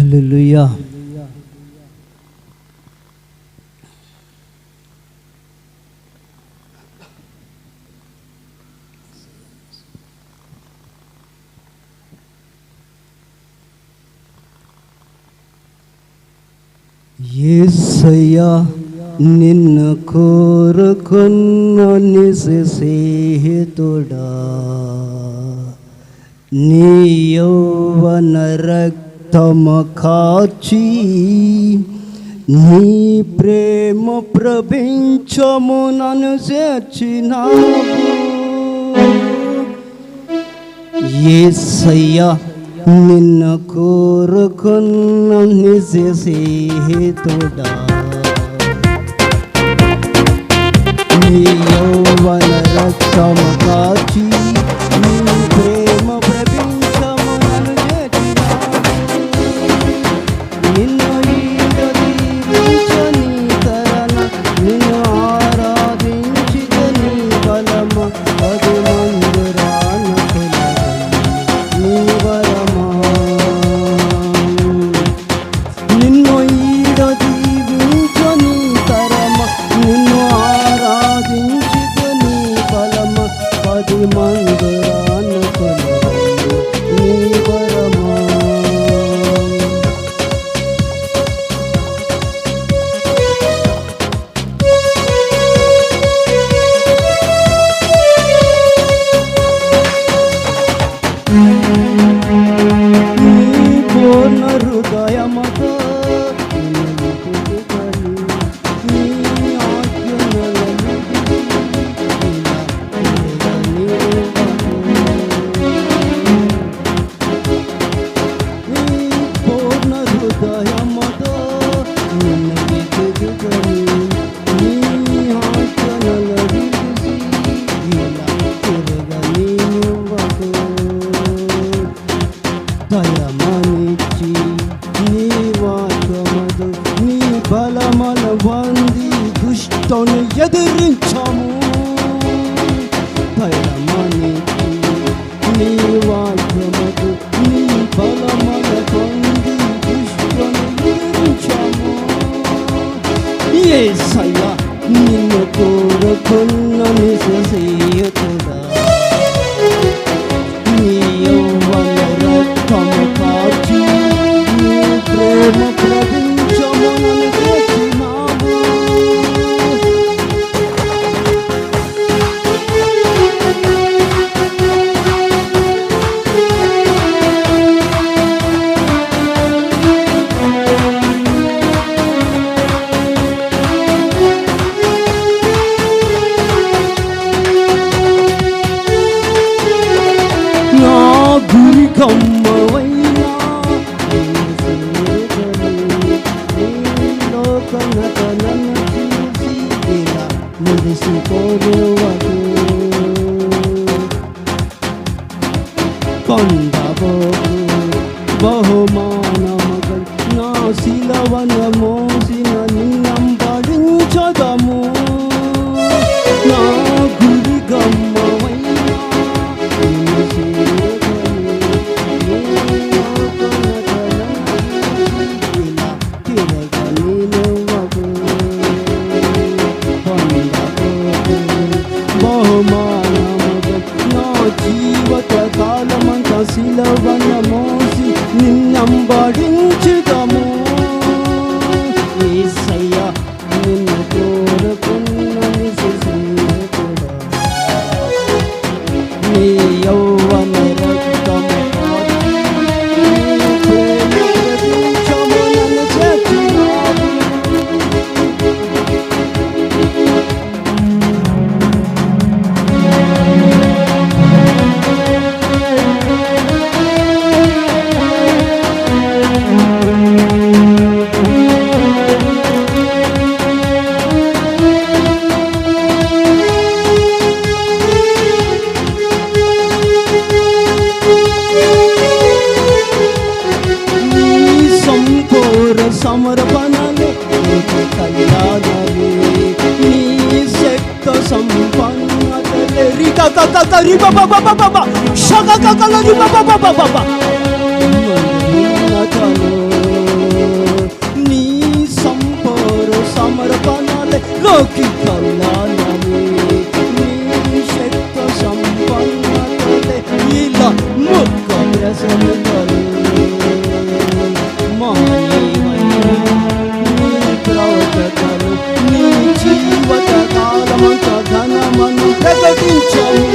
Hallelujah ये तोडा। निन्नकोर निसेहेतुडा रख నీ యౌవన రక్తము కాచి నీ ప్రేమ ప్రపంచము నన్ను చేర్చినావు ఏసయ్యా నిన్ను కోరుకున్న నిజ స్నేహితుడా నీ యౌవన రక్తము కాచి ఎదిరించము. దయమనిచ్చి నీ వాక్యమదు నీ బలమల వంది ఎదిరించము ఏసయ్య నిన్ను కోరుకున్న నిజసేయతుడా మురిసిపోరువకు కొండబోకు బహుమానమగ నా శిలవనమో శిలవన మోసి నిన్నంబడించుదము. ఏసయ్య నిన్ను కోరుకున్న కూడా. సమర్పణలు నీకు కళ్యాణమే. నీ శక్త సంపన్నతలే. రిక క క క రి బ బ బ బ బ బ. ష క క క ల రి బ బ బ future.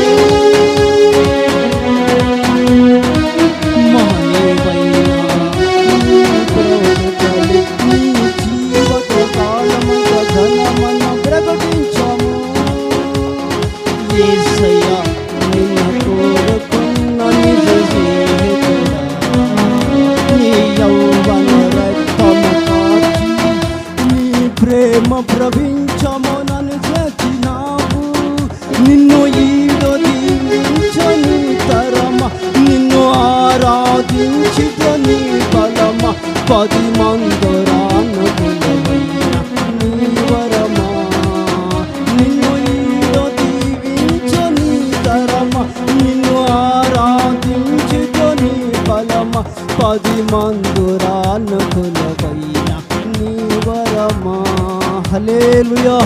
ఆరాధించిత బలమ పది మందురానుకులమైన నీ వరమా నిన్ను ఈడో దీవించని తరమ నిన్ను ఆరాధించిత బలమ పది మందురానుకులమైన నీ వరమా హల్లెలూయా.